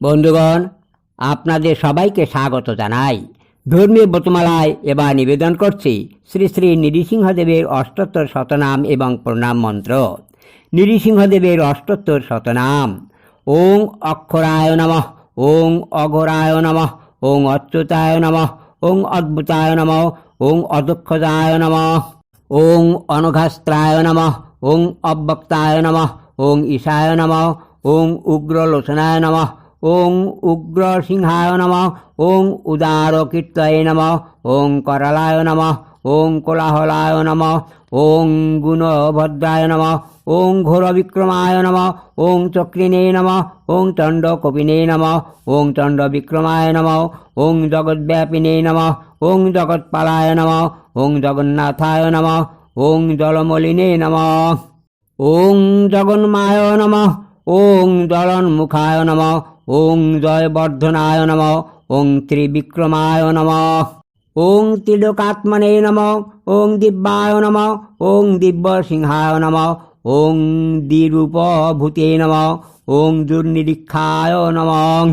বন্ধুগণ, আপনাদের সবাইকে স্বাগত জানাই। ধর্মীয় বতমালায় এবার নিবেদন করছি শ্রী শ্রী নৃসিংহদেবের অষ্টোত্তর শতনাম এবং প্রণাম মন্ত্র। নৃসিংহদেবের অষ্টোত্তর শতনাম। ওং অক্ষরায় নমঃ, ওং অঘরায় নমঃ, ওং অচ্যুতায় নমঃ, ওং অদ্ভুতায় নমঃ, ওং অদক্ষতায় নমঃ, ওং অনঘাস্ত্রায় নমঃ, ওং অব্যক্তায় নমঃ, ওং ঈশায় নমঃ, ওং উগ্রলোচনায় নমঃ ওং উগ্রসিংহায় নমঃ ওং উদারকীর্তয়ে নমঃ ওং করলায় নমঃ ওং কোলাহলায় নমঃ ওং গুণভদ্রায় নমঃ ওং ঘোরবিক্রমায় নমঃ ওং চক্রিণে নমঃ ওং চণ্ডকপিনে নমঃ ওং চণ্ডবিক্রমায় নমঃ ওং জগদ্ব্যাপিনে নমঃ ওং জগৎপালায় নমঃ ওং জগন্নাথায় নমঃ ওং জলমলিনে নমঃ ওং জগন্মায় নমঃ ওং জলন্মুখায় নমঃ ওং জয়বর্ধনায় নমঃ ওং ত্রিবিক্রমায় নমঃ ওং ত্রিলোকাত্মনে নমঃ ওং দিব্যায় নমঃ ওং দিব্যসিংহায় নমঃ ওং দ্বিরূপভূতে নমঃ ওং দুর্নিরীক্ষায় নমঃ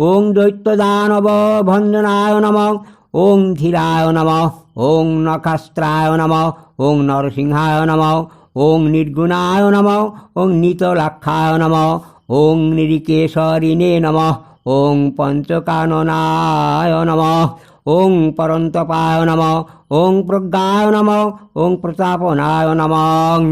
ওং দৈত্যদানব ভঞ্জনায় নমঃ ওং ধীরায় নমঃ ওং নখাস্ত্রায় নমঃ ওং নরসিংহায় নমঃ ওং নির্গুণায় নমঃ ওং নিতলাক্ষায় নমঃ ওং নিরিকেশরিণে নমঃ ওং পঞ্চকাননায় নমঃ ওং পরন্তপায় নমঃ ওং প্রজ্ঞায় নমঃ ওং প্রতাপনায় নমঃ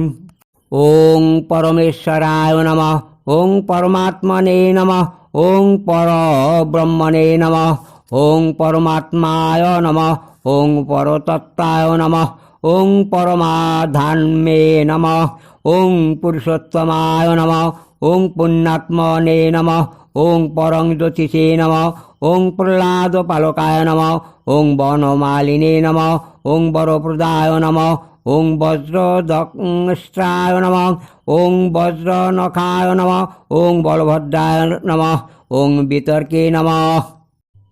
ওং পরমেশ্বরায় নমঃ ওং পরমাত্মনে নমঃ ওং পরব্রহ্মণে নমঃ ওং পরমাত্মায় নমঃ ওং পরতত্ত্বায় নমঃ ওং পরমাধান্মে নমঃ ওং পুরুষোত্তমায় নমঃ ওং পুণ্যাত্মনে নমঃ। ওং পরং জ্যোতিষে নম। ওং প্রহ্লাদ পালকায় নমঃ। ওং বনমালিনে নমঃ। ওং বরপ্রদায় নমঃ। ওং বজ্রদংষ্ট্রায় নমঃ। ওং বজ্রনখায় নমঃ। ওং বলভদ্রায় নমঃ। ওং বিতর্কে নমঃ।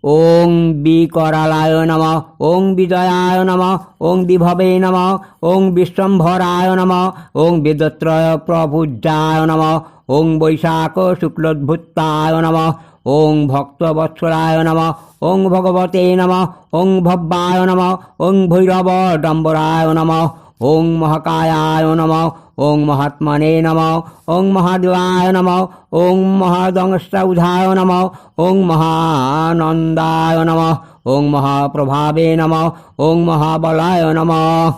ওং বিকরালায় নমঃ ওং বিজয়ায় নমঃ ওং বিভবে নমঃ ওং বিশ্বম্ভরায় নমঃ ওং বিদত্রয় প্রভুজায় নমঃ ওং বৈশাখ শুক্লোদ্ভুতায় নমঃ ওং ভক্তবৎসলায় নমঃ ওং ভগবতে নমঃ ওং ভব্যায় নমঃ ওং ভৈরব ডম্বরায় নমঃ ওং মহাকায়ায় নমঃ ওং মহাত্মনে নমঃ ওং মহাদেবায় নমঃ ওং মহাদংষ্টৌধায় নমঃ ওং মহানন্দায় নমঃ ওং মহাপ্রভাবে নমঃ ওং মহাবলায় নমঃ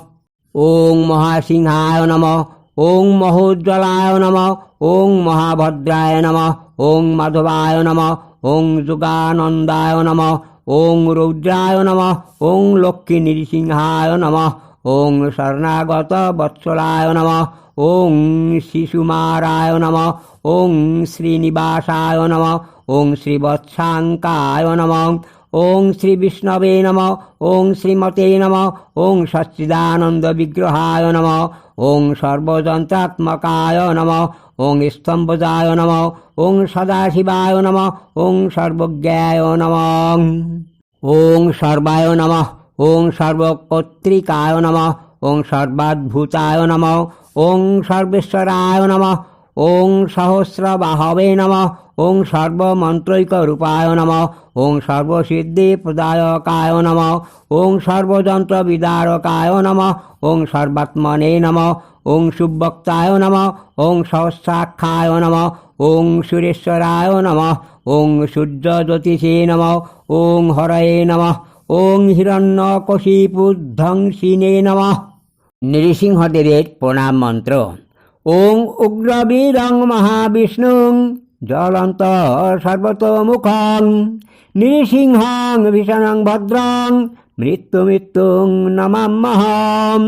ওং মহাসিংহায় নমঃ ওং মহোজ্জ্বলায় নমঃ ওং মহাভদ্রায় নমঃ ওং মাধবায় নমঃ ওং যুগানন্দায় নমঃ ওং রৌদ্রায় নমঃ ওং লক্ষ্মী নৃসিংহায় নমঃ ওং শরণাগত বৎসলায় নমঃ ওং শিশুমারায় নমঃ ওং শ্রীনিবাসায় নমঃ ওং শ্রীবৎসাঙ্কায় নমঃ ওং শ্রী বিষ্ণবে নমঃ ওং শ্রীমতে নমঃ ওং সচ্চিদানন্দ বিগ্রহায় নমঃ ওং সর্বযন্ত্রাত্মকায় নমঃ ওং স্তম্ভজায় নমঃ ওং সদাশিবায় নমঃ ওং সর্বজ্ঞায় নমঃ ওং সর্বায় নমঃ ওং সর্বকর্তৃকায় নমঃ ওং সর্বাদ্ভুতায় নমঃ ওং সর্বেশ্বরায় নমঃ ওং সহস্রবাহবে নমঃ ওং সর্বমন্ত্রৈকরূপায় নমঃ ওং সর্বসিদ্ধি প্রদায়কায় নমঃ ওং সর্বযন্ত্রবিদারকায় নমঃ ওং সর্বাত্মনে নমঃ ওং সুবক্তায় নমঃ ওং সহস্রাক্ষায় নমঃ ওং সুরেশ্বরায় নমঃ ওং সূর্যজ্যোতিষে নমঃ ওং হরয়ে নমঃ ওং হিরণ্যকশিপুধ্বংসিনে নমঃ। নৃসিংহদেবের প্রণাম মন্ত্র। ওং উগ্রবীরং মহাবিষ্ণুং জ্বলন্ত সর্বতমুখং নৃসিংহং ভীষণং ভদ্রং মৃত্যু মৃত্যুং নমাম্যহম